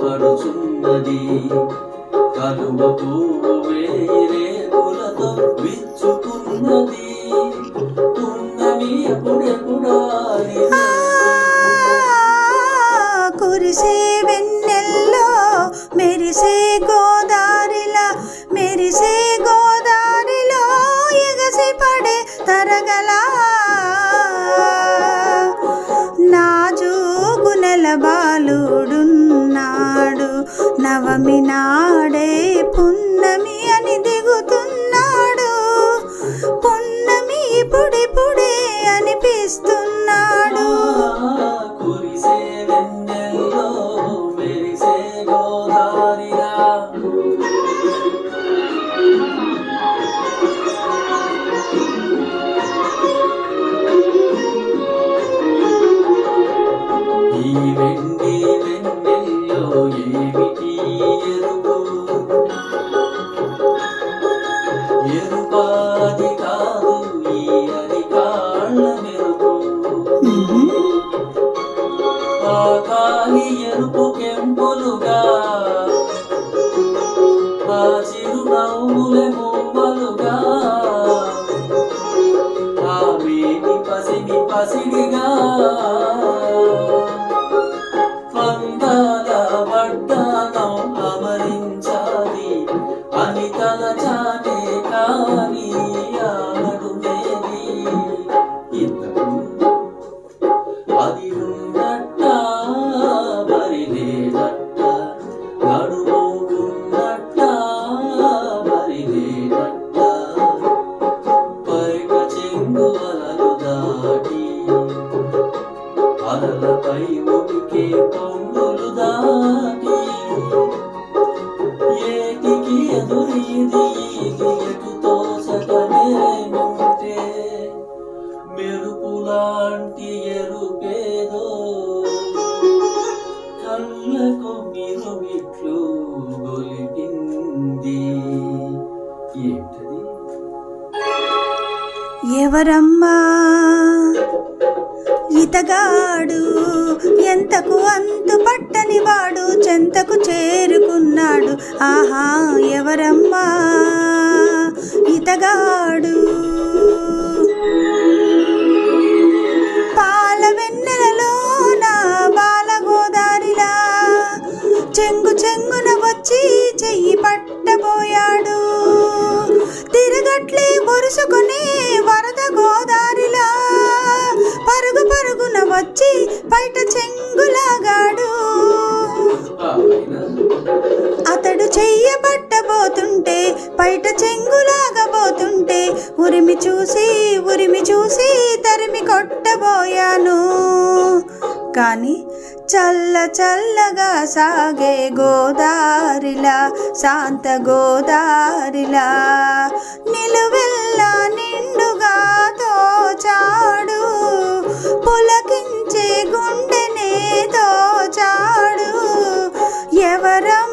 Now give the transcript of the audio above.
పడుచున్నది కలువ పువ్వు వేరే కులతో విచ్చుకున్నది. తున్నవి ఎప్పుడెప్పుడో బాలుడున్నాడు. నవమి నాడే వెండి వెన్నెల్లో ఏమిటి ఎరుపు ఎరుపాది కాదు ఈ అది కాళ్ళ మెరుపు ఆ ఎరుపు కెంపులుగా ఆ చిరునవ్వులే అని తలచానే కాని ఆడునేది ఇంతకు అది ఉన్నట్ట మరి లేదట్ట నడుము మరి లేదట్ట పైక చెంగు అలలు దాటి అలలపై ఉడికే పొంగులు దాటి. మెరుపులాంటి ఎరుపేదో. కళ్ళకు మిరుమిట్లు గొలిపింది. ఏంటది? ఎవరమ్మా? ఇతగాడు ఎంతకు అంతు పట్టని వాడు చెంతకు చేరు ఆహా ఎవరమ్మా? ఇతగాడు పాల నా బాల గోదారిలా చెంగు చెంగున వచ్చి చెయ్యి పట్టబోయాడు. తిరగట్లే ఒరుసుకునే వరద గోదారిలా పరుగు పరుగున వచ్చి బయట చెంగుల ఉరిమి చూసి ఉరిమి చూసి తరిమి కొట్టబోయాను. కానీ చల్ల చల్లగా సాగే గోదారిలా శాంత గోదారిలా నిలువెల్లా నిండుగా తోచాడు. పులకించే గుండెనే తోచాడు. ఎవరం